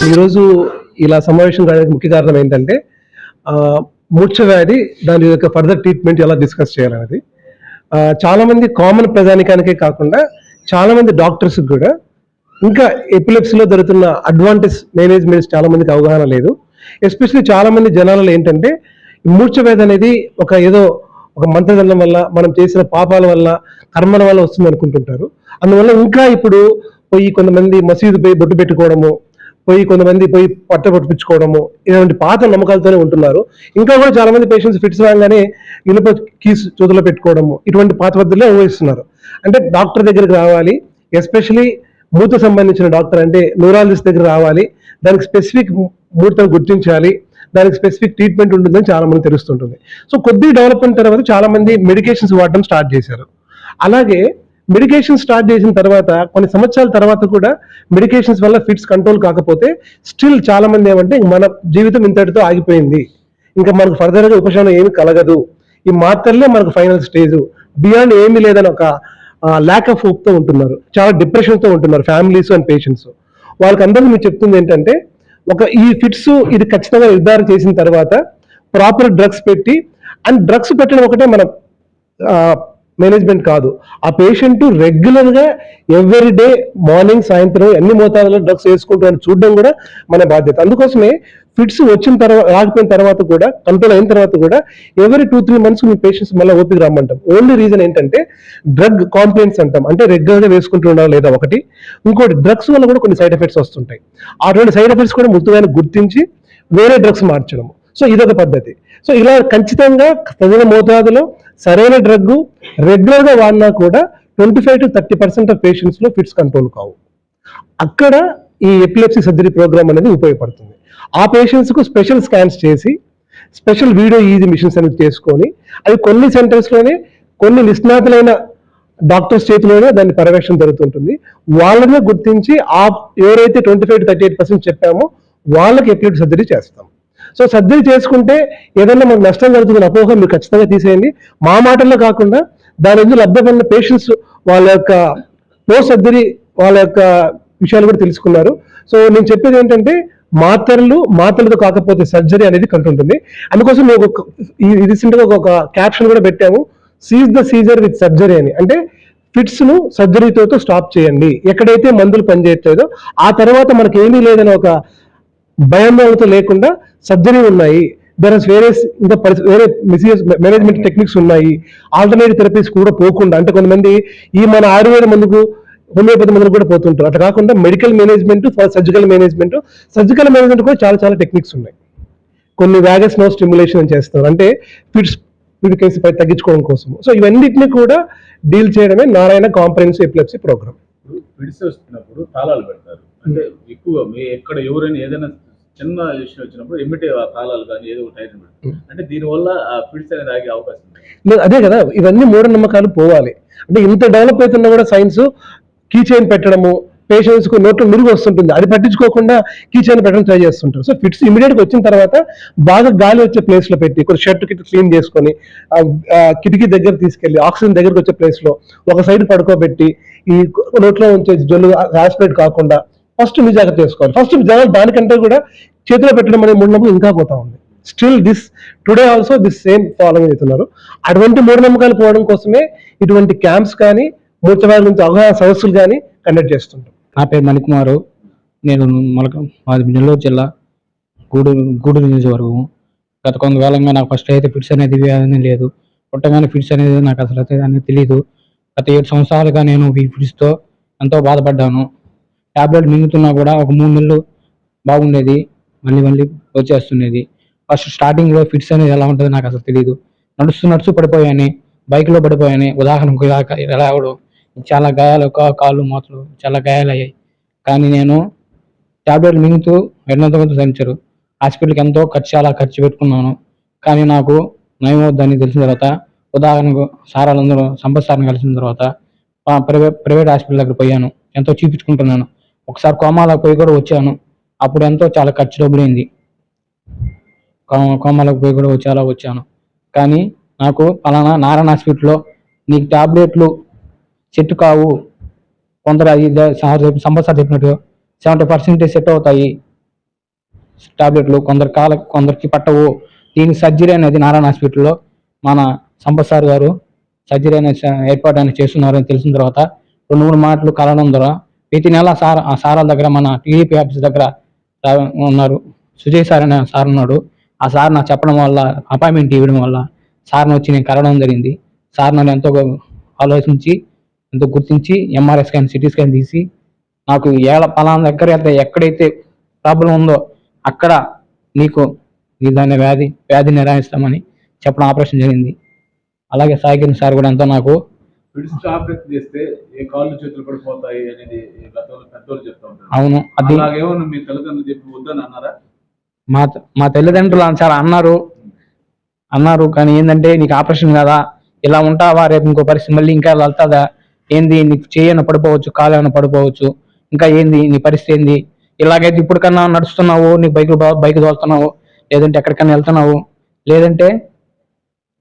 ఈరోజు ఇలా సమావేశం కావడానికి ముఖ్య కారణం ఏంటంటే ఆ, మూర్ఛ వ్యాధి దాని యొక్క ఫర్దర్ ట్రీట్మెంట్ ఎలా డిస్కస్ చేయాలనేది. చాలామంది కామన్ ప్రజానికానికే కాకుండా చాలామంది డాక్టర్స్కి కూడా ఇంకా ఎపిలెప్సీలో దొరుకుతున్న అడ్వాంటేజ్ మేనేజ్మెంట్స్ చాలామందికి అవగాహన లేదు. ఎస్పెషల్లీ చాలామంది జనాలలో ఏంటంటే ఈ మూర్ఛ వ్యాధి అనేది ఒక ఏదో ఒక మంత్రదండం వల్ల మనం చేసిన పాపాల వల్ల కర్మల వల్ల వస్తుంది అనుకుంటుంటారు అందువల్ల ఇంకా ఇప్పుడు పోయి కొంతమంది మసీదు పోయి బొట్టు పెట్టుకోవడము పోయి కొంతమంది పోయి పట్ట పట్టించుకోవడము ఇలాంటి పాత నమ్మకాలతోనే ఉంటున్నారు. ఇంకా కూడా చాలా మంది పేషెంట్స్ ఫిట్స్ రాగానే ఇనుప కీస్ చేతిలో పెట్టుకోవడము ఇటువంటి పాత పద్ధతులే అనుభవిస్తున్నారు అంటే డాక్టర్ దగ్గరికి రావాలి ఎస్పెషలీ మూత సంబంధించిన డాక్టర్ అంటే న్యూరాలజిస్ట్ దగ్గర రావాలి దానికి స్పెసిఫిక్ మూర్తను గుర్తించాలి దానికి స్పెసిఫిక్ ట్రీట్మెంట్ ఉంటుందని చాలా మంది తెలుస్తుంటుంది. సో కొద్ది డెవలప్మెంట్ తర్వాత చాలా మంది మెడికేషన్స్ వాడడం స్టార్ట్ చేశారు. అలాగే మెడికేషన్ స్టార్ట్ చేసిన తర్వాత కొన్ని సంవత్సరాల తర్వాత కూడా మెడికేషన్స్ వల్ల ఫిట్స్ కంట్రోల్ కాకపోతే స్టిల్ చాలా మంది ఏమంటే మన జీవితం ఇంతటితో ఆగిపోయింది. ఇంకా మనకు ఫర్దర్గా ఉపశమనం ఏమి కలగదు. ఈ మాత్రలే మనకు ఫైనల్ స్టేజ్. బియాండ్ ఏమీ లేదని ఒక ల్యాక్ ఆఫ్ హోప్తో ఉంటున్నారు. చాలా డిప్రెషన్తో ఉంటున్నారు ఫ్యామిలీస్ అండ్ పేషెంట్స్. వాళ్ళకి అందరికీ మీరు చెప్తుంది ఏంటంటే ఒక ఈ ఫిట్స్ ఇది ఖచ్చితంగా నిర్ధారణ చేసిన తర్వాత ప్రాపర్ డ్రగ్స్ పెట్టి అండ్ డ్రగ్స్ పెట్టడం ఒకటే మన మేనేజ్మెంట్ కాదు. ఆ పేషెంట్ రెగ్యులర్గా ఎవ్రీ డే మార్నింగ్ సాయంత్రం ఎన్ని మోతాదులో డ్రగ్స్ వేసుకుంటారని చూడడం కూడా మన బాధ్యత. అందుకోసమే ఫిట్స్ వచ్చిన తర్వాత రాకపోయిన తర్వాత కూడా కంట్రోల్ అయిన తర్వాత కూడా ఎవరి టూ త్రీ మంత్స్ మీ పేషెంట్స్ మళ్ళీ ఓపిక రమ్మంటాం. ఓన్లీ రీజన్ ఏంటంటే డ్రగ్ కాంప్లైంట్స్ అంటాం. అంటే రెగ్యులర్గా వేసుకుంటున్నారా లేదా ఒకటి. ఇంకోటి డ్రగ్స్ వల్ల కూడా కొన్ని సైడ్ ఎఫెక్ట్స్ వస్తుంటాయి. అటువంటి సైడ్ ఎఫెక్ట్స్ కూడా ముందుగానే గుర్తించి వేరే డ్రగ్స్ మార్చడం సో ఇదొక పద్ధతి. సో ఇలా ఖచ్చితంగా తగిన మోతాదులో సరైన డ్రగ్ రెగ్యులర్గా వాడినా కూడా twenty five to thirty percent of పేషెంట్స్లో fits control కావు. అక్కడ ఈ ఎపిలెప్సీ సర్జరీ ప్రోగ్రామ్ అనేది ఉపయోగపడుతుంది. ఆ పేషెంట్స్కు స్పెషల్ స్కాన్స్ చేసి స్పెషల్ వీడియో ఈజీ మిషన్స్ అనేది చేసుకొని అవి కొన్ని సెంటర్స్లోనే కొన్ని నిష్ణాతులైన డాక్టర్స్ చేతిలోనే దాని పర్యవేక్షణ జరుగుతుంటుంది. వాళ్ళనే గుర్తించి ఆ ఎవరైతే twenty five to thirty eight percent చెప్పామో వాళ్ళకి ఎపిలెప్సీ సర్జరీ చేస్తాం. సో సర్జరీ చేసుకుంటే ఏదైనా మనకు నష్టం జరుగుతుంది అపోహ మీరు ఖచ్చితంగా తీసేయండి. మా మాటల్లో కాకుండా దాని నుంచి లబ్ధపడిన పేషెంట్స్ వాళ్ళ యొక్క పోస్ట్ సర్జరీ వాళ్ళ యొక్క విషయాలు కూడా తెలుసుకున్నారు. సో నేను చెప్పేది ఏంటంటే మాత్రలు మాత్రలతో కాకపోతే సర్జరీ అనేది కంటుంటుంది అందుకోసం మేము ఒక రీసెంట్గా ఒక క్యాప్షన్ కూడా పెట్టాము. Seize the seizure with surgery అని. అంటే ఫిట్స్ను సర్జరీతో స్టాప్ చేయండి. ఎక్కడైతే మందులు పనిచేయట్లేదో ఆ తర్వాత మనకి ఏమీ లేదని ఒక భయాందోళనతో లేకుండా సర్జరీ ఉన్నాయి. దర్ ఆస్ వేరే ఇంకా పరిస్థితి వేరే మిసియస్ మేనేజ్మెంట్ టెక్నిక్స్ ఉన్నాయి. ఆల్టర్నేటివ్ థెరపీస్ కూడా పోకుండా అంటే కొంతమంది ఈ మన ఆయుర్వేద మందుకు హోమియోపతి మందులు కూడా పోతుంటారు. అట్లా కాకుండా medical management surgical management surgical management కూడా చాలా చాలా టెక్నిక్స్ ఉన్నాయి. కొన్ని వ్యాగస్ నో స్టిమ్యులేషన్ చేస్తారు. అంటే ఫిట్స్ ఫిట్ పై తగ్గించుకోవడం కోసం సో ఇవన్నిటిని కూడా డీల్ చేయడమే నారాయణ కాంప్రహెన్సివ్ ఎపిలెప్సీ ప్రోగ్రామ్ విడిసి వస్తున్నప్పుడు తాళాలు పెడతారు. అంటే ఎక్కువ మీ ఎక్కడ ఎవరైనా ఏదైనా చిన్న విషయం వచ్చినప్పుడు ఎమ్మిటే తాళాలు కానీ ఏదో ఒక టైర్ పెడతారు అంటే దీనివల్ల ఆ ఫిడ్స్ అనేది ఆగే అవకాశం ఉంది అదే కదా ఇవన్నీ మూఢనమ్మకాలు పోవాలి. అంటే ఇంత డెవలప్ అవుతున్నా కూడా సైన్స్ కీ చైన్ పెట్టడము పేషెంట్స్కు నోట్లో మురుగు వస్తుంటుంది. అది పట్టించుకోకుండా కీ చైన్ పెట్టడం ట్రై చేస్తుంటారు. సో ఫిట్స్ ఇమీడియట్గా వచ్చిన తర్వాత బాగా గాలి వచ్చే ప్లేస్లో పెట్టి కొన్ని షర్ట్ కిట్ క్లీన్ చేసుకొని కిటికీ దగ్గర తీసుకెళ్ళి ఆక్సిజన్ దగ్గరకు వచ్చే ప్లేస్లో ఒక సైడ్ పడుకోబెట్టి ఈ నోట్లో ఉంచే జల్లు ఆస్పిరేట్ కాకుండా ఫస్ట్ మీ జాగ్రత్త చేసుకోవాలి. ఫస్ట్ జనాలు దానికంటే కూడా చేతిలో పెట్టడం అనే మూఢనమ్మకం ఇంకా పోతా ఉంది. Still this today also this same following అవుతున్నారు అటువంటి మూఢనమ్మకాలు పోవడం కోసమే ఇటువంటి క్యాంప్స్ కానీ మూర్చవారి నుంచి అవగాహన సదస్సులు కానీ కండక్ట్ చేస్తుంటాం. నా పేరు మణికుమారు. నేను మొలక మాది నెల్లూరు జిల్లా గూడూరు గూడూరు నియోజకవర్గం. గత కొంతకాలంగా నాకు ఫస్ట్ అయితే ఫిట్స్ అనేది వ్యాధి లేదు. పుట్టగానే ఫిట్స్ అనేది నాకు అసలు అయితే అనేది తెలియదు గత ఏడు సంవత్సరాలుగా నేను ఈ ఫిట్స్తో ఎంతో బాధపడ్డాను. టాబ్లెట్ మింగుతున్నా కూడా ఒక మూడు నెలలు బాగుండేది. మళ్ళీ మళ్ళీ వచ్చేస్తున్నది. ఫస్ట్ స్టార్టింగ్లో ఫిట్స్ అనేది ఎలా ఉంటుందో నాకు అసలు తెలియదు నడుస్తూ నడుస్తూ పడిపోయాను బైక్లో పడిపోయాను ఉదాహరణకు ఇలా అవడం చాలా గాయాలు కా- కాళ్ళు మూతలు చాలా గాయాలు అయ్యాయి. కానీ నేను టాబ్లెట్లు మింగుతూ ఎంతో కొంత సరించారు హాస్పిటల్కి ఎంతో ఖర్చు చాలా ఖర్చు పెట్టుకున్నాను. కానీ నాకు నయం అవుద్దని తెలిసిన తర్వాత ఉదాహరణకు సారాలందరూ సంపత్ సార్ని కలిసిన తర్వాత ప్రైవేట్ ప్రైవేట్ హాస్పిటల్ దగ్గర పోయాను. ఎంతో చూపించుకుంటున్నాను. ఒకసారి కోమాలకు పోయి కూడా వచ్చాను. అప్పుడు ఎంతో చాలా ఖర్చు డబ్బులైంది కొమ్మలకు పోయి కూడా చాలా వచ్చాను. కానీ నాకు పలానా నారాయణ హాస్పిటల్లో నీకు టాబ్లెట్లు సెట్ కావు కొందరు అది ద- సార్ చెప్పి- సార్ చెప్పినట్టు సెవెంటీ పర్సెంటేజ్ సెట్ అవుతాయి టాబ్లెట్లు. కొందరు కాల కొందరికి పట్టవు. దీనికి సర్జరీ అనేది నారాయణ హాస్పిటల్లో మన సంపత్ సార్ గారు సర్జరీ అనేది ఏర్పాటు అనేది చేస్తున్నారని తెలిసిన తర్వాత రెండు మూడు మాటలు కలవడం ద్వారా ప్రతి నెల సార్ ఆ సారాల దగ్గర మన టీడీపీ ఆఫీస్ దగ్గర ఉన్నారు. సుజయ్ సార్ అనే సార్ ఉన్నాడు. ఆ సార్ నాకు చెప్పడం వల్ల అపాయింట్మెంట్ ఇవ్వడం వల్ల సార్ని వచ్చి నేను కలవడం జరిగింది. సార్ నన్ను ఎంతో ఆలోచించి ఎంతో గుర్తించి ఎంఆర్ఐ స్కాన్ సిటీ స్కాన్ తీసి నాకు ఏళ్ళ పలానా దగ్గర అయితే ఎక్కడైతే ప్రాబ్లం ఉందో అక్కడ నీకు నీ దాని వ్యాధి వ్యాధి నిరాయిస్తామని చెప్పడం ఆపరేషన్ జరిగింది. అలాగే సాయికిరణ్ సార్ కూడా ఎంతో నాకు ఆపరేషన్ చేస్తే ఏ కాళ్ళు చేతులు పడిపోతాయి అనేది గతంలో పెద్దోళ్ళు చెప్తా ఉంటారు. అవును అది అలాగేమన్నా మీ తల్లిదండ్రులు చెప్పి వద్దని అన్నారా? మా మా తల్లిదండ్రులు చాలా అన్నారు. అన్నారు కానీ ఏంటంటే నీకు ఆపరేషన్ కదా? ఇలా ఉంటావా? రేపు ఇంకో పరిస్థితి మళ్ళీ ఇంకా వెళ్తుందా? ఏంది? నీకు చేయన పడిపోవచ్చు కాలేమన్నా పడిపోవచ్చు. ఇంకా ఏంది? నీ పరిస్థితి ఏంది? ఇలాగైతే ఇప్పుడు కన్నా నడుస్తున్నావు నీ బైక్ బైక్ తోలుతున్నావు లేదంటే ఎక్కడికైనా వెళ్తున్నావు. లేదంటే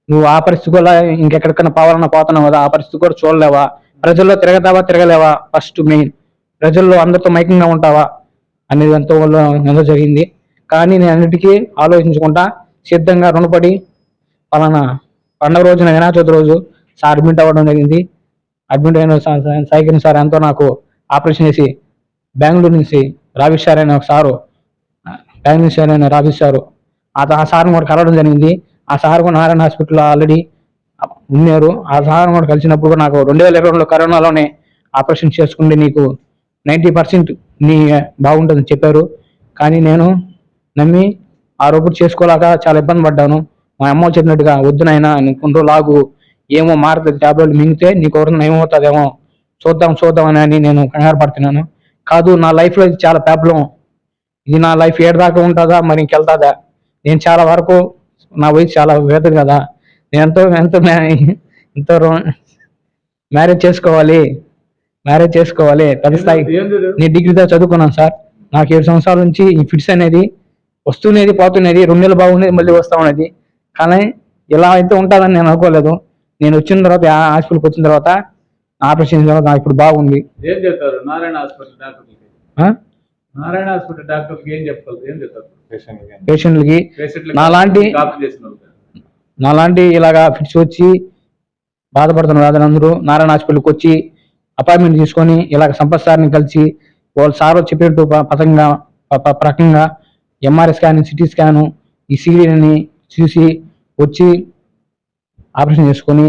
నువ్వు ఆ పరిస్థితి కూడా ఇంకెక్కడికైనా పోవాలన్నా పోతున్నావు కదా ఆ పరిస్థితి కూడా చూడలేవా? ప్రజల్లో తిరగతావా తిరగలేవా? ఫస్ట్ మెయిన్ ప్రజల్లో అందరితో మైకంగా ఉంటావా? అనేది ఎంతో ఎంతో జరిగింది. కానీ నేను అన్నిటికీ ఆలోచించకుండా సిద్ధంగా రుణపడి పలానా పండగ రోజున వినాయక చవితి రోజు సార్ అడ్మిట్ అవ్వడం జరిగింది. అడ్మిట్ అయిన సైకిల్ సార్ ఎంతో నాకు ఆపరేషన్ చేసి బెంగళూరు నుంచి రావిష్ సార్ అనే ఒక సారు బెంగళూరు సార్ అనే రావిష్ సారు ఆ సార్ని కూడా కలవడం జరిగింది. ఆ సార్ కూడా నారాయణ హాస్పిటల్లో ఆల్రెడీ ఉన్నారు. ఆ సార్ కూడా కలిసినప్పుడు నాకు రెండు వేల ఇరవై రెండులో కరోనాలోనే ఆపరేషన్ చేసుకుంటే నీకు నైంటీ పర్సెంట్ నీ బాగుంటుందని చెప్పారు. కానీ నేను నమ్మి ఆ రోజు చేసుకోలేక చాలా ఇబ్బంది పడ్డాను. మా అమ్మ చెప్పినట్టుగా వద్దు నాయనా కొన్ని రోజులు ఏమో మారుతుంది టాబ్లెట్లు మింగితే నీకు ఎవరైనా ఏమవుతుందేమో చూద్దాం చూద్దాం అని అని నేను కంగారు పడుతున్నాను. కాదు నా లైఫ్లో ఇది చాలా ప్రాబ్లం. ఇది నా లైఫ్ ఏడదాకా ఉంటుందా మరి ఇంకెళ్తుందా? నేను చాలా వరకు నా వయసు చాలా వేదదు కదా. నేను ఎంతో ఎంతో ఎంతో మ్యారేజ్ చేసుకోవాలి. మ్యారేజ్ చేసుకోవాలి. పెద్ద స్థాయి. నేను డిగ్రీతో చదువుకున్నాను సార్. నాకు ఏడు సంవత్సరాల నుంచి ఈ ఫిట్స్ అనేది వస్తున్నది పోతున్నది రెండు నెలలు బాగున్నది మళ్ళీ వస్తా ఉన్నది. కానీ ఇలా అయితే ఉంటుందని నేను అనుకోలేదు. నేను వచ్చిన తర్వాత హాస్పిటల్కి వచ్చిన తర్వాత ఆపరేషన్ తర్వాత నాకు ఇప్పుడు బాగుంది. నారాయణ హాస్పిటల్ డాక్టర్కి ఏం చెప్తారు పేషెంట్లకి పేషెంట్లు నాలాంటి-. నాలాంటి ఇలాగా ఫిట్స్ వచ్చి బాధపడుతున్న వాళ్ళందరూ నారాయణ హాస్పిటల్కి వచ్చి అపాయింట్మెంట్ తీసుకొని ఇలాగ సంపత్ సార్ని కలిసి వాళ్ళు సార్ చెప్పినట్టు పథకంగా ప్రకంగా ఎంఆర్ఐ స్కాన్ సిటీ స్కాను ఈ సీడీని చూసి వచ్చి ఆపరేషన్ చేసుకొని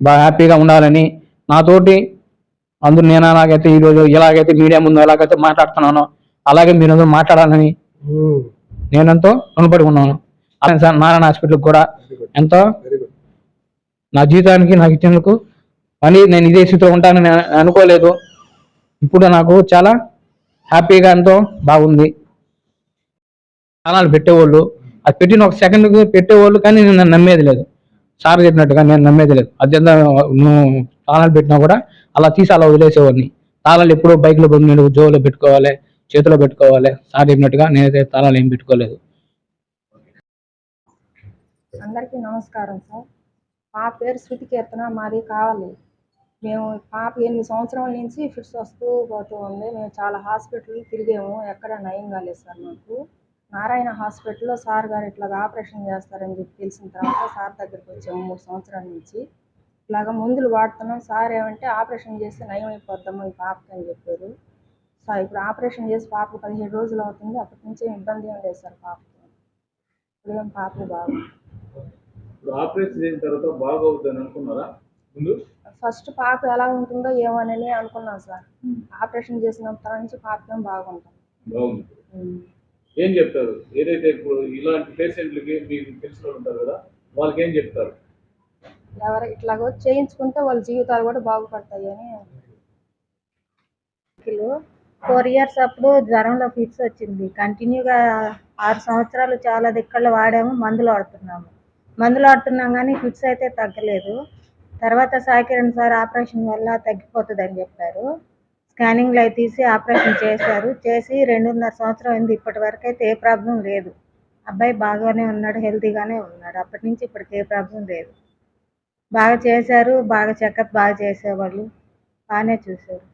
బాగా హ్యాపీగా ఉండాలని నాతోటి అందరూ నేను అలాగైతే ఈరోజు ఎలాగైతే మీడియా ముందు ఎలాగైతే మాట్లాడుతున్నానో అలాగే మీరు అందరూ మాట్లాడాలని నేనెంతో రుణపడి ఉన్నాను. అలాగే సార్ నారాయణ హాస్పిటల్కి కూడా ఎంతో నా జీవితానికి నాకు ఇచ్చినందుకు మళ్ళీ నేను ఇదే స్థితిలో ఉంటానని అనుకోలేదు. ఇప్పుడు నాకు చాలా హ్యాపీగా ఎంతో బాగుంది. ఛానల్ పెట్టేవాళ్ళు అది పెట్టిన ఒక సెకండ్ పెట్టేవాళ్ళు కానీ నేను నన్ను నమ్మేది లేదు. సార్ చెప్పినట్టుగా నేను నమ్మేది లేదు. అది తాళాలు పెట్టినా కూడా అలా తీసి అలా వదిలేసేవాడిని. తాళాలు ఎప్పుడూ బైక్లో నేను జోలో పెట్టుకోవాలి చేతిలో పెట్టుకోవాలి సార్ చెప్పినట్టుగా నేనైతే తాళాలు ఏం పెట్టుకోలేదు. అందరికీ నమస్కారం సార్. మా పేరు శృతి కీర్తన మాది కావాలి. మేము పాప ఎనిమిది సంవత్సరాల నుంచి ఫిట్స్ వస్తూ పోతూ ఉంది. మేము చాలా హాస్పిటల్ తిరిగాము. ఎక్కడ నయం కాలేదు సార్ మాకు. నారాయణ హాస్పిటల్లో సార్ గారు ఇట్లా ఆపరేషన్ చేస్తారని చెప్పి తెలిసిన తర్వాత సార్ దగ్గరికి వచ్చాము మూడు సంవత్సరాల నుంచి. ఇలాగ మందులు వాడుతున్నాం. సార్ ఏమంటే ఆపరేషన్ చేస్తే నయం అయిపోద్దాము ఈ పాపకి అని చెప్పారు. సార్ ఇప్పుడు ఆపరేషన్ చేసి పాపకు పదిహేడు రోజులు అవుతుంది. అప్పటి నుంచి ఏం ఇబ్బంది ఏం లేదు సార్ పాపకి. ఇప్పుడు ఏం బాగుంది ఇప్పుడు ఆపరేషన్ చేసిన తర్వాత అనుకున్నారా? ముందు? ఫస్ట్ పాప ఎలా ఉంటుందో ఏమోనని అనుకున్నాం సార్. ఆపరేషన్ చేసినప్పటి నుంచి పాప బాగుంటుంది బాగుంది. ఉమ్. ఏం చెప్తారు? ఏదైతే ఇప్పుడు ఇలాంటి పేషెంట్లకి మీకు తెలిసిన ఉంటారు కదా వాళ్ళకి ఏం చెప్తారు? ఎవరు ఇట్లాగో చేయించుకుంటే వాళ్ళ జీవితాలు కూడా బాగుపడతాయి అని. ఫోర్ ఇయర్స్ అప్పుడు జ్వరంలో ఫిట్స్ వచ్చింది. కంటిన్యూగా ఆరు సంవత్సరాలు చాలా దిక్కళ్ళు వాడాము మందులు వాడుతున్నాము. మందులు వాడుతున్నాం కానీ ఫిట్స్ అయితే తగ్గలేదు. తర్వాత సాయికిరణ్ సార్ ఆపరేషన్ వల్ల తగ్గిపోతుంది అని చెప్పారు. స్కానింగ్లు అవి తీసి ఆపరేషన్ చేశారు. చేసి రెండున్నర సంవత్సరం అయింది. ఇప్పటి వరకు అయితే ఏ ప్రాబ్లం లేదు. అబ్బాయి బాగానే ఉన్నాడు హెల్తీగానే ఉన్నాడు. అప్పటి నుంచి ఇప్పటికి ఏ ప్రాబ్లం లేదు. బాగా చేశారు బాగా చెకప్ బాగా చేసేవాళ్ళు. బాగానే చూశారు.